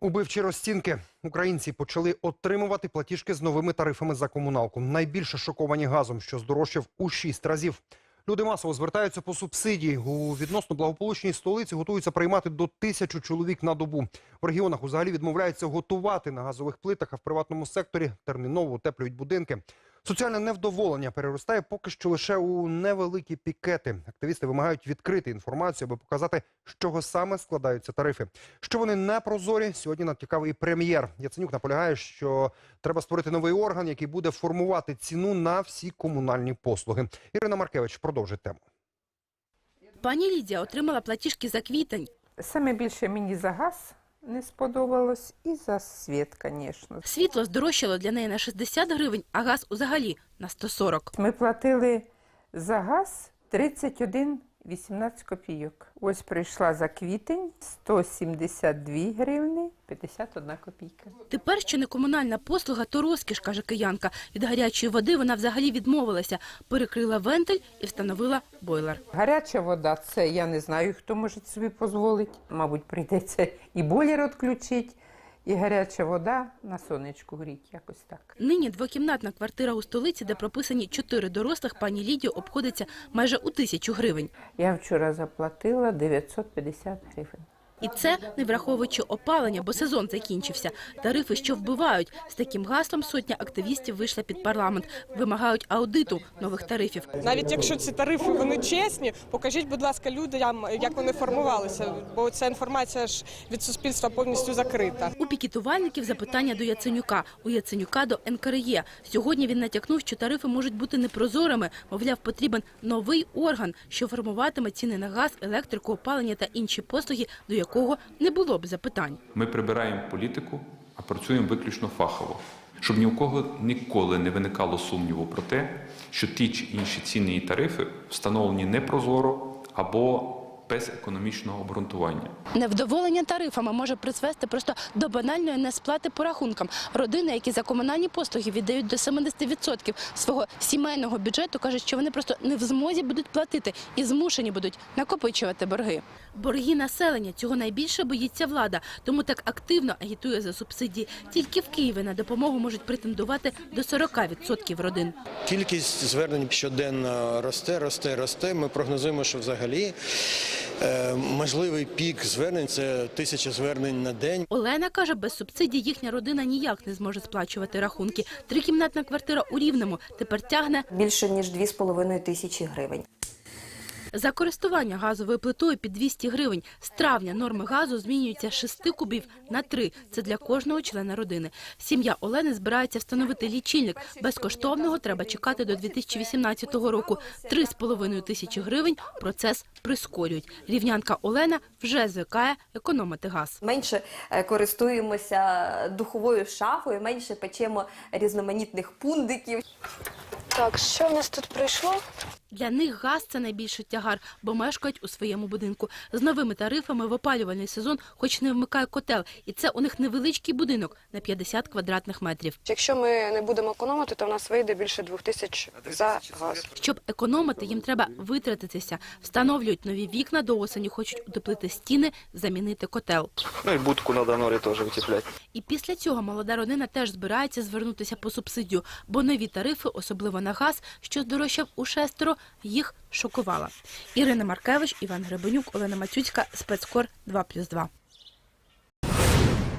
Убивчі розцінки. Українці почали отримувати платіжки з новими тарифами за комуналку. Найбільше шоковані газом, що здорожчав у шість разів. Люди масово звертаються по субсидії. У відносно благополучній столиці готуються приймати до тисячу чоловік на добу. В регіонах взагалі відмовляються готувати на газових плитах, а в приватному секторі терміново утеплюють будинки. Соціальне невдоволення переростає поки що лише у невеликі пікети. Активісти вимагають відкрити інформацію, аби показати, з чого саме складаються тарифи. Що вони не прозорі, сьогодні натякав і прем'єр. Яценюк наполягає, що треба створити новий орган, який буде формувати ціну на всі комунальні послуги. Ірина Маркевич продовжить тему. Пані Лідія отримала платіжки за квітень. Саме більше мені за газ не сподобалось і за світ, звісно. Світло здорожчало для неї на 60 гривень, а газ взагалі на 140. Ми платили за газ 31,18 копійок. Ось прийшла за квітень 172 гривни 51 копійка. Тепер, що не комунальна послуга, то розкіш, каже киянка. Від гарячої води вона взагалі відмовилася, перекрила вентиль і встановила бойлер. Гаряча вода це я не знаю, хто може собі дозволити. Мабуть, прийдеться і бойлер відключити, і гаряча вода на сонечку гріть, якось так. Нині двокімнатна квартира у столиці, де прописані чотири дорослих, пані Лідію обходиться майже у тисячу гривень. Я вчора заплатила 950 гривень. І це не враховуючи опалення, бо сезон закінчився. Тарифи, що вбивають. З таким гаслом сотня активістів вийшла під парламент. Вимагають аудиту нових тарифів. Навіть якщо ці тарифи вони чесні, покажіть, будь ласка, людям, як вони формувалися, бо ця інформація ж від суспільства повністю закрита. У пікетувальників запитання до Яценюка, у Яценюка до НКРЄ. Сьогодні він натякнув, що тарифи можуть бути непрозорими. Мовляв, потрібен новий орган, що формуватиме ціни на газ, електрику, опалення та інші послуги, до якого не було б запитань. Ми прибираємо політику, а працюємо виключно фахово, щоб ні у кого ніколи не виникало сумніву про те, що ті чи інші ціни і тарифи встановлені непрозоро або без економічного обґрунтування. Невдоволення тарифами може призвести просто до банальної несплати по рахункам. Родини, які за комунальні послуги віддають до 70% свого сімейного бюджету, кажуть, що вони просто не в змозі будуть платити і змушені будуть накопичувати борги. Борги населення цього найбільше боїться влада, тому так активно агітує за субсидії. Тільки в Києві на допомогу можуть претендувати до 40% родин. Кількість звернень щоденно росте, росте, росте. Ми прогнозуємо, що взагалі можливий пік звернень це тисяча звернень на день. Олена каже, без субсидій їхня родина ніяк не зможе сплачувати рахунки. Трикімнатна квартира у Рівному тепер тягне більше ніж 2,5 тисячі гривень. За користування газовою плитою під 200 гривень. З травня норми газу змінюються з 6 кубів на 3. Це для кожного члена родини. Сім'я Олени збирається встановити лічильник. Безкоштовного треба чекати до 2018 року. 3,5 тисячі гривень процес прискорюють. Рівнянка Олена вже звикає економити газ. Менше е, користуємося духовою шафою, менше печемо різноманітних пундиків. Так, що в нас тут прийшло? Для них газ це найбільший тягар, бо мешкають у своєму будинку. З новими тарифами в опалювальний сезон хоч не вмикає котел, і це у них невеличкий будинок на 50 квадратних метрів. Якщо ми не будемо економити, то в нас вийде більше двох тисяч за газ. Щоб економити, їм треба витратитися. Встановлюють нові вікна до осені, хочуть утеплити стіни, замінити котел. Ну и будку надо норе тоже утеплять. І після цього молода родина теж збирається звернутися по субсидію, бо нові тарифи, особливо на газ, що здорожчав у шестеро, їх шокувала. Ірина Маркевич, Іван Гребенюк, Олена Матюцька, спецкор 2+,2.